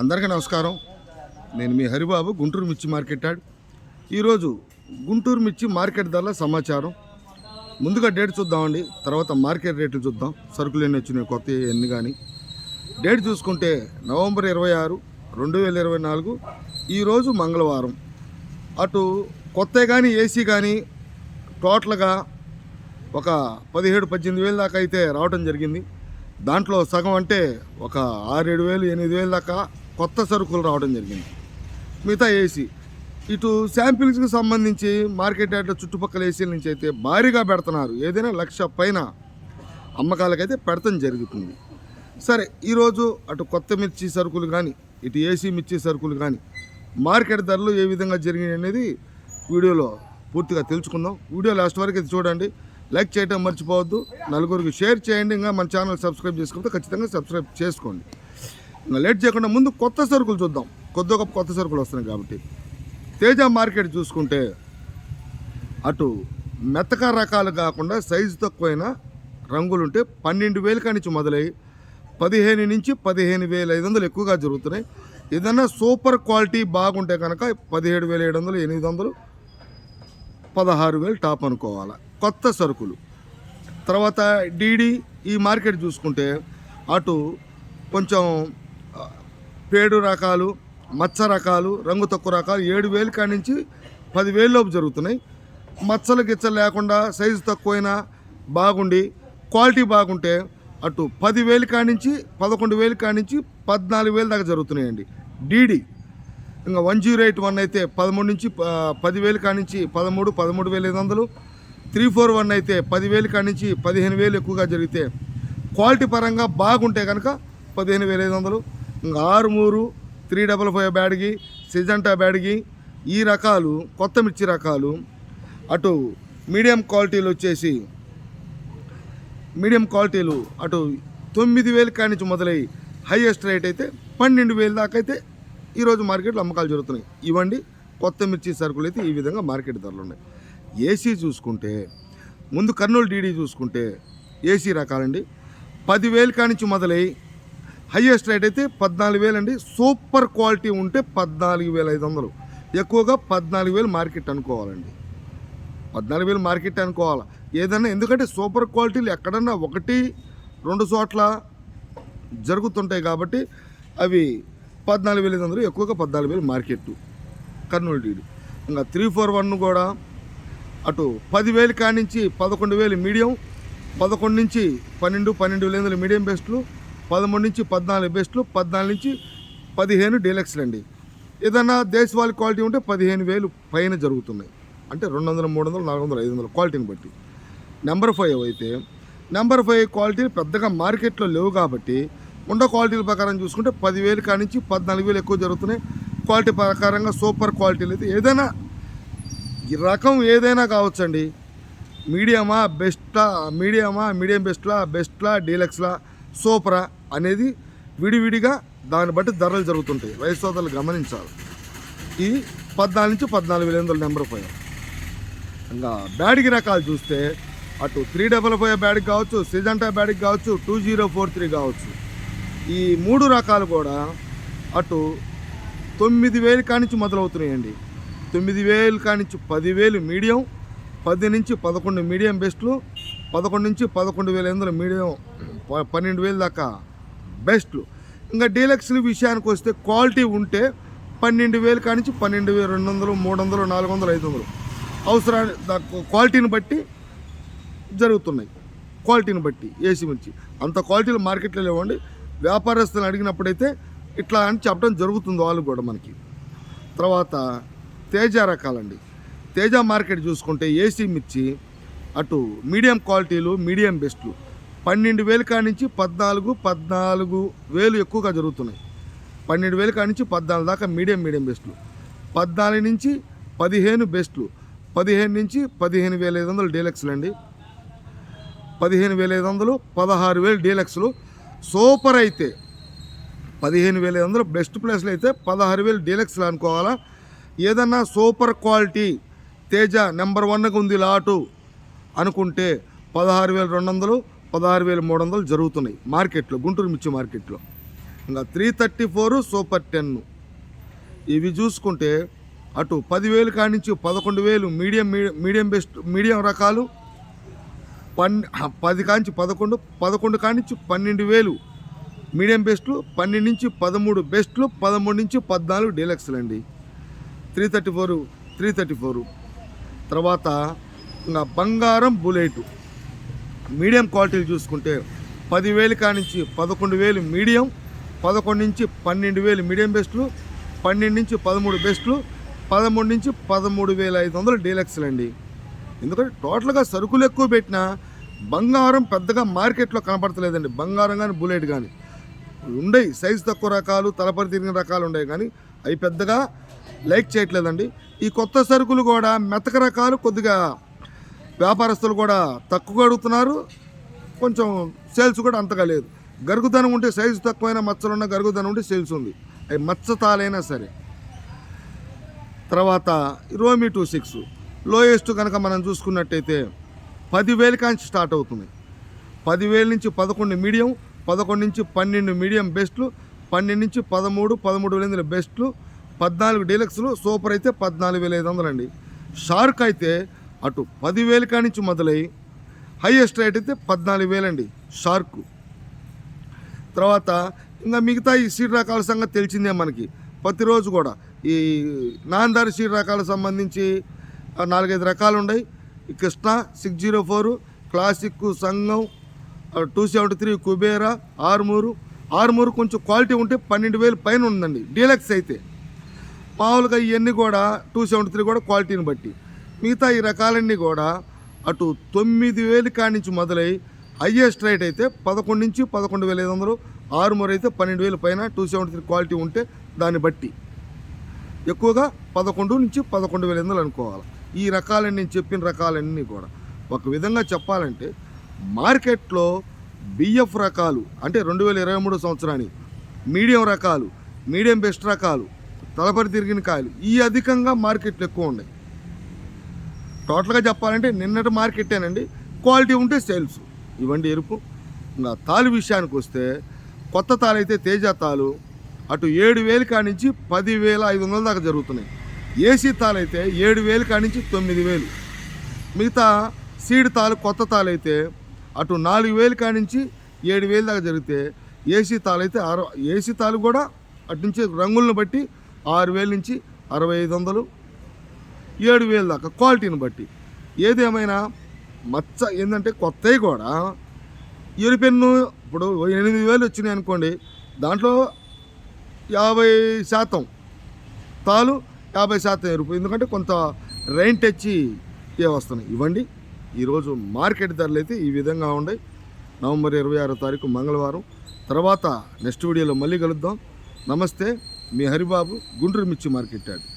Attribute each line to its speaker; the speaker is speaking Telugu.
Speaker 1: అందరికీ నమస్కారం. నేను మీ హరిబాబు గుంటూరు మిర్చి మార్కెట్ యాడ్ ఈరోజు గుంటూరు మిర్చి మార్కెట్ ధరల సమాచారం. ముందుగా డేట్ చూద్దామండి తర్వాత మార్కెట్ రేట్లు చూద్దాం. సరుకులు ఎన్ని వచ్చినాయి కొత్త ఎన్ని కానీ డేట్ చూసుకుంటే నవంబర్ ఇరవై ఆరు రెండు వేల ఇరవై నాలుగు ఈరోజు మంగళవారం. అటు కొత్త కానీ ఏసీ కానీ టోటల్గా ఒక పదిహేడు పద్దెనిమిది వేలు దాకా అయితే రావడం జరిగింది. దాంట్లో సగం అంటే ఒక ఆరేడు వేలు ఎనిమిది వేలు దాకా కొత్త సరుకులు రావడం జరిగింది. మిగతా ఏసీ. ఇటు శాంపిల్స్కి సంబంధించి మార్కెట్ యార్డ్లో చుట్టుపక్కల ఏసీల నుంచి అయితే భారీగా పెడుతున్నారు. ఏదైనా లక్ష పైన అమ్మకాలకైతే పెడతం జరుగుతుంది. సరే ఈరోజు అటు కొత్త మిర్చి సరుకులు కానీ ఇటు ఏసీ మిర్చి సరుకులు కానీ మార్కెట్ ధరలు ఏ విధంగా జరిగినాయి అనేది వీడియోలో పూర్తిగా తెలుసుకుందాం. వీడియో లాస్ట్ వరకు అయితే చూడండి. లైక్ చేయడం మర్చిపోవద్దు. నలుగురికి షేర్ చేయండి. ఇంకా మన ఛానల్ సబ్స్క్రైబ్ చేసుకుంటే ఖచ్చితంగా సబ్స్క్రైబ్ చేసుకోండి. లేట్ చేయకుండా ముందు కొత్త సరుకులు చూద్దాం. కొద్ది గొప్ప కొత్త సరుకులు వస్తున్నాయి కాబట్టి. తేజ మార్కెట్ చూసుకుంటే అటు మెత్తక రకాలు కాకుండా సైజు తక్కువైన రంగులుంటే పన్నెండు వేలు కానించి మొదలై పదిహేను నుంచి పదిహేను వేల ఐదు వందలు ఎక్కువగా జరుగుతున్నాయి. ఏదన్నా సూపర్ క్వాలిటీ బాగుంటే కనుక పదిహేడు వేల ఏడు వందలు ఎనిమిది వందలు పదహారు వేలు టాప్ అనుకోవాలి. కొత్త సరుకులు. తర్వాత డీడీ ఈ మార్కెట్ చూసుకుంటే అటు కొంచెం పేడు రకాలు మచ్చ రకాలు రంగు తక్కువ రకాలు ఏడు వేలు కాడి నుంచి పదివేల లోపు జరుగుతున్నాయి. మచ్చలు గిచ్చలు లేకుండా సైజు తక్కువైనా బాగుండి క్వాలిటీ బాగుంటే అటు పదివేలు కాడి నుంచి పదకొండు వేలు కాడి నుంచి పద్నాలుగు వేలు దాకా జరుగుతున్నాయండి. డీడీ. ఇంకా వన్ జీరో ఎయిట్ వన్ అయితే పదమూడు నుంచి పదివేలు కాడి నుంచి పదమూడు పదమూడు వేల ఐదు వందలు. త్రీ ఫోర్ వన్ అయితే పదివేలు కాడి నుంచి పదిహేను వేలు ఎక్కువగా జరిగితే క్వాలిటీ పరంగా బాగుంటే కనుక పదిహేను వేల ఐదు వందలు. ఆరు మూరు three double five Byadgi Syngenta Byadgi ఈ రకాలు కొత్త మిర్చి రకాలు అటు మీడియం క్వాలిటీలు వచ్చేసి మీడియం క్వాలిటీలు అటు తొమ్మిది వేలు కానించి నుంచి మొదలై హైయెస్ట్ రేట్ అయితే పన్నెండు వేలు దాకా అయితే ఈరోజు మార్కెట్లో అమ్మకాలు జరుగుతున్నాయి. ఇవ్వండి కొత్త మిర్చి సరుకులు అయితే ఈ విధంగా మార్కెట్ ధరలు ఉన్నాయి. ఏసీ చూసుకుంటే ముందు కర్నూలు డీడీ చూసుకుంటే ఏసీ రకాలండి. పదివేలు కానించి నుంచి మొదలై హైయెస్ట్ రేట్ అయితే పద్నాలుగు వేలు అండి. సూపర్ క్వాలిటీ ఉంటే పద్నాలుగు వేల ఐదు వందలు. ఎక్కువగా పద్నాలుగు వేలు మార్కెట్ అనుకోవాలండి. పద్నాలుగు వేలు మార్కెట్ అనుకోవాలి? ఏదన్నా ఎందుకంటే సూపర్ క్వాలిటీలు ఎక్కడన్నా ఒకటి రెండు చోట్ల జరుగుతుంటాయి కాబట్టి అవి పద్నాలుగు వేలు ఐదు వందలు ఎక్కువగా పద్నాలుగు వేలు మార్కెట్. కర్నూలు డీడీ ఇంకా త్రీ ఫోర్ వన్ కూడా అటు పదివేలు కానించి నుంచి పదకొండు వేలు మీడియం పదకొండు నుంచి పన్నెండు పన్నెండు వేల మీడియం బెస్ట్లు. పదమూడు నుంచి పద్నాలుగు బెస్ట్లు పద్నాలుగు నుంచి పదిహేను డీలక్స్లు అండి. ఏదన్నా దేశవాళీ క్వాలిటీ ఉంటే పదిహేను వేలు పైన జరుగుతున్నాయి. అంటే రెండు వందలు మూడు వందలు నాలుగు వందలు ఐదు వందలు క్వాలిటీని బట్టి. నెంబర్ ఫైవ్ అయితే నెంబర్ ఫైవ్ క్వాలిటీలు పెద్దగా మార్కెట్లో లేవు కాబట్టి ఉండ క్వాలిటీల ప్రకారం చూసుకుంటే పదివేలు కాడి నుంచి పద్నాలుగు వేలు ఎక్కువ జరుగుతున్నాయి. క్వాలిటీ ప్రకారంగా సూపర్ క్వాలిటీలు అయితే ఏదైనా ఈ రకం ఏదైనా కావచ్చండి. మీడియమా బెస్ట్లా మీడియమా మీడియం బెస్ట్లా బెస్ట్లా డీలక్స్లా సోప్రా అనేది విడివిడిగా దాన్ని బట్టి ధరలు జరుగుతుంటాయి. రైతు సోదరులు గమనించాలి. ఈ పద్నాలుగు నుంచి పద్నాలుగు వేల ఎనిమిది నెంబర్ ఫైవ్ ఇంకా బ్యాడ్కి రకాలు చూస్తే అటు త్రీ డబల్ ఫైవ్ బ్యాడ్కి కావచ్చు సిజంటా బ్యాడ్కి కావచ్చు టూ జీరో ఫోర్ త్రీ కావచ్చు. ఈ మూడు రకాలు కూడా అటు తొమ్మిది వేలు కానించి మొదలవుతున్నాయండి. తొమ్మిది వేలు కానించి పదివేలు మీడియం పది నుంచి పదకొండు మీడియం బెస్ట్లు పదకొండు నుంచి పదకొండు వేల ఎనిమిది మీడియం పన్నెండు వేలు దాకా. బెస్ట్లు ఇంకా డీలక్స్ల విషయానికి వస్తే క్వాలిటీ ఉంటే పన్నెండు వేలు కానించి పన్నెండు వేలు రెండు వందలు మూడు వందలు నాలుగు వందలు ఐదు వందలు. అవసరాన్ని దా- క్వాలిటీని బట్టి జరుగుతున్నాయి. క్వాలిటీని బట్టి ఏసీ మిర్చి అంత క్వాలిటీలు మార్కెట్లో లేవండి. వ్యాపారస్తులను అడిగినప్పుడైతే ఇట్లా అని చెప్పడం జరుగుతుంది వాళ్ళు కూడా మనకి. తర్వాత తేజ రకాలండి. తేజ మార్కెట్ చూసుకుంటే ఏసీ మిర్చి అటు మీడియం క్వాలిటీలు మీడియం బెస్ట్లు. పన్నెండు వేలు కాడి నుంచి పద్నాలుగు పద్నాలుగు వేలు ఎక్కువగా జరుగుతున్నాయి. పన్నెండు వేలు కాడి నుంచి పద్నాలుగు దాకా మీడియం మీడియం బెస్ట్లు. పద్నాలుగు నుంచి పదిహేను బెస్ట్లు. పదిహేను నుంచి పదిహేను వేల ఐదు వందలు డీలక్స్లు అండి. పదిహేను వేల ఐదు వందలు పదహారు వేలు డీలక్స్లు. సూపర్ అయితే పదిహేను వేల ఐదు వందలు బెస్ట్ ప్లేస్లు అయితే పదహారు వేలు డీలక్స్లు అనుకోవాలా? ఏదన్నా సూపర్ క్వాలిటీ తేజ నెంబర్ వన్గా ఉంది లాటు అనుకుంటే పదహారు వేల రెండు వందలు పదహారు వేల మూడు వందలు జరుగుతున్నాయి మార్కెట్లో గుంటూరు మిర్చి మార్కెట్లో. ఇంకా three thirty four super ten ఇవి చూసుకుంటే అటు పదివేలు కానించి పదకొండు వేలు మీడియం మీడియం బెస్ట్ మీడియం రకాలు పన్ పది కాంచి పదకొండు పదకొండు కానించి పన్నెండు వేలు మీడియం బెస్ట్లు పన్నెండు నుంచి పదమూడు బెస్ట్లు పదమూడు నుంచి పద్నాలుగు డీలక్స్లు అండి. Three thirty four three thirty four. తర్వాత ఇంకా బంగారం బుల్లెట్ మీడియం క్వాలిటీలు చూసుకుంటే పదివేలు కానించి పదకొండు వేలు మీడియం పదకొండు నుంచి పన్నెండు వేలు మీడియం బెస్ట్లు పన్నెండు నుంచి పదమూడు బెస్ట్లు పదమూడు నుంచి పదమూడు వేల ఐదు వందలు డీలక్స్లు అండి. ఎందుకంటే టోటల్గా సరుకులు ఎక్కువ పెట్టినా బంగారం పెద్దగా మార్కెట్లో కనపడతలేదండి. బంగారం కానీ బుల్లెట్ కానీ ఉండయి. సైజు తక్కువ రకాలు తలపరి తిరిగిన రకాలు ఉన్నాయి కానీ అవి పెద్దగా లైక్ చేయట్లేదండి. ఈ కొత్త సరుకులు కూడా మెతక రకాలు కొద్దిగా వ్యాపారస్తులు కూడా తక్కువ అడుగుతున్నారు. కొంచెం సేల్స్ కూడా అంతగా లేదు. గరుగుదనం ఉంటే సైజు తక్కువైన మచ్చలున్న గరుగుదనం ఉంటే సేల్స్ ఉంది. అవి మచ్చ తాలైనా సరే. తర్వాత రోమి టూ సిక్స్. లోయెస్ట్ కనుక మనం చూసుకున్నట్టయితే పదివేల కాంచి స్టార్ట్ అవుతుంది. పదివేల నుంచి పదకొండు మీడియం పదకొండు నుంచి పన్నెండు మీడియం బెస్ట్లు పన్నెండు నుంచి పదమూడు పదమూడు వేల ఎనిమిది బెస్ట్లు పద్నాలుగు డీలక్స్లు సూపర్ అయితే పద్నాలుగు వేల ఐదు వందలు అండి షార్క్ అయితే అటు పదివేల కానించి మొదలై హైయెస్ట్ రేట్ అయితే పద్నాలుగు వేలండి షార్క్. తర్వాత ఇంకా మిగతా ఈ సీడ్ రకాల సంగతి తెలిసిందే మనకి. ప్రతిరోజు కూడా ఈ నాందారి సీడ్ రకాలకు సంబంధించి నాలుగైదు రకాలు ఉన్నాయి Krishna six zero four classic Sangham two seventy three Kubera Armoor. Armoor కొంచెం క్వాలిటీ ఉంటే పన్నెండు వేలు పైన ఉందండి డీలక్స్ అయితే. మామూలుగా ఇవన్నీ కూడా టూ సెవెంటీ త్రీ కూడా క్వాలిటీని బట్టి. మిగతా ఈ రకాలన్నీ కూడా అటు తొమ్మిది వేలు కానించి మొదలై హయ్యెస్ట్ రేట్ అయితే పదకొండు నుంచి పదకొండు వేల ఐదు వందలు ఆరుమూరు అయితే పన్నెండు వేల పైన టూ సెవెంటీ త్రీ క్వాలిటీ ఉంటే దాన్ని బట్టి. ఎక్కువగా పదకొండు నుంచి పదకొండు వేల వందలు అనుకోవాలి. ఈ రకాలన్నీ నేను చెప్పిన రకాలన్నీ కూడా. ఒక విధంగా చెప్పాలంటే మార్కెట్లో బిఎఫ్ రకాలు అంటే రెండు వేల ఇరవై మూడు సంవత్సరానికి మీడియం రకాలు మీడియం బెస్ట్ రకాలు తలపరి తిరిగిన కాయలు ఈ అధికంగా మార్కెట్లు ఎక్కువ ఉన్నాయి. టోటల్గా చెప్పాలంటే నిన్నటి మార్కెట్టేనండి. క్వాలిటీ ఉంటే సేల్స్. ఇవ్వండి ఎరుపు. ఇంకా తాలు విషయానికి వస్తే కొత్త తాలు అయితే తేజ తాలు అటు ఏడు వేలు కానించి పదివేల ఐదు వందల దాకా జరుగుతున్నాయి. ఏసీ తాలు అయితే ఏడు వేలు కానించి తొమ్మిది వేలు. మిగతా సీడ్ తాలు కొత్త తాలు అయితే అటు నాలుగు వేలు కానించి ఏడు వేలు దాకా జరిగితే ఏసీ తాలు అయితే అరవై ఏసీ తాలు కూడా అటు నుంచి రంగులను బట్టి ఆరు వేల నుంచి అరవై ఐదు వందలు ఏడు వేలు దాకా క్వాలిటీని బట్టి. ఏదేమైనా మచ్చ ఏంటంటే కొత్తవి కూడా. ఎరుపెన్ను ఇప్పుడు ఎనిమిది వేలు వచ్చినాయి అనుకోండి దాంట్లో యాభై శాతం తాలు యాభై శాతం ఎరుపు. ఎందుకంటే కొంత రైన్ తెచ్చి ఏ వస్తున్నాయి. ఇవ్వండి. ఈరోజు మార్కెట్ ధరలు అయితే ఈ విధంగా ఉన్నాయి. నవంబర్ ఇరవై ఆరో తారీఖు మంగళవారం. తర్వాత నెక్స్ట్ వీడియోలో మళ్ళీ కలుద్దాం. నమస్తే. మీ హరిబాబు గుంటూరు మిర్చి మార్కెట్ యార్డ్